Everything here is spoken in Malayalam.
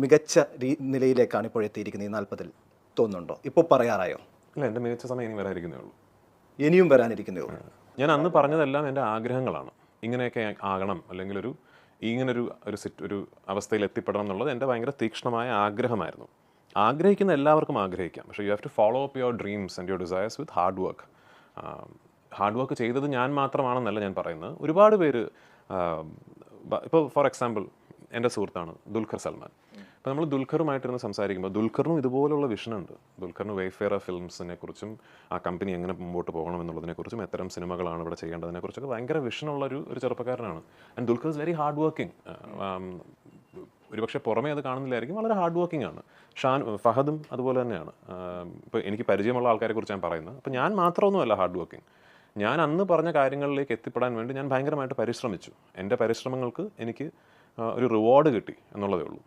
മികച്ച നിലയിലേക്കാണ് ഇപ്പോൾ എത്തിയിരിക്കുന്നത് ഈ നാൽപ്പതിൽ. തോന്നുന്നുണ്ടോ? ഇപ്പോൾ പറയാറായോ? ഇല്ല എന്റെ മികച്ച സമയം ഇനി വരാതിരിക്കുന്നേ ഉള്ളൂ. ഇനിയും വരാനിരിക്കുന്നേ ഉള്ളൂ. ഞാൻ അന്ന് പറഞ്ഞതെല്ലാം എന്റെ ആഗ്രഹങ്ങളാണ്. ഇങ്ങനെയൊക്കെ ആകണം അല്ലെങ്കിൽ ഒരു ഇങ്ങനൊരു ഒരു സിറ്റ് ഒരു അവസ്ഥയിൽ എത്തിപ്പെടണം എന്നുള്ളത് എന്റെ ഭയങ്കര തീക്ഷ്ണമായ ആഗ്രഹമായിരുന്നു. ആഗ്രഹിക്കുന്ന എല്ലാവർക്കും ആഗ്രഹിക്കാം. പക്ഷേ you have to follow up your dreams and your desires with hard work hard work ചെയ്തത് ഞാൻ മാത്രമാണെന്നല്ല ഞാൻ പറയുന്നത്. ഒരുപാട് പേര് ഇപ്പോൾ ഫോർ എക്സാമ്പിൾ എന്റെ സുഹൃത്താണ് ദുൽഖർ സൽമാൻ. അപ്പോൾ നമ്മൾ ദുൽഖറുമായിട്ടിരുന്ന് സംസാരിക്കുമ്പോൾ ദുൽഖറിനും ഇതുപോലുള്ള വിഷനുണ്ട് ദുൽഖറിന് വെയ്ഫെയർ ഫിലിംസിനെ കുറിച്ചും ആ കമ്പനി എങ്ങനെ മുമ്പോട്ട് പോകണം എന്നുള്ളതിനെക്കുറിച്ചും എത്തരം സിനിമകളാണ് ഇവിടെ ചെയ്യേണ്ടതിനെക്കുറിച്ചൊക്കെ ഭയങ്കര വിഷനുള്ള ഒരു ഒരു ചെറുപ്പക്കാരനാണ്. And Dulquer is very hard working ഒരുപക്ഷെ പുറമേ അത് കാണുന്നില്ലായിരിക്കും വളരെ ഹാർഡ് വർക്കിംഗ് ആണ്. ഷാൻ ഫഹദും അതുപോലെ തന്നെയാണ്. ഇപ്പോൾ എനിക്ക് പരിചയമുള്ള ആൾക്കാരെ കുറിച്ച് ഞാൻ പറയുന്നത്. അപ്പോൾ ഞാൻ മാത്രമൊന്നുമല്ല ഹാർഡ് വർക്കിംഗ് ഞാൻ അന്ന് പറഞ്ഞ കാര്യങ്ങളിലേക്ക് എത്തിപ്പെടാൻ വേണ്ടി ഞാൻ ഭയങ്കരമായിട്ട് പരിശ്രമിച്ചു. എന്റെ പരിശ്രമങ്ങൾക്ക് എനിക്ക് ഒരു റിവാർഡ് കിട്ടി എന്നുള്ളതേ ഉള്ളൂ.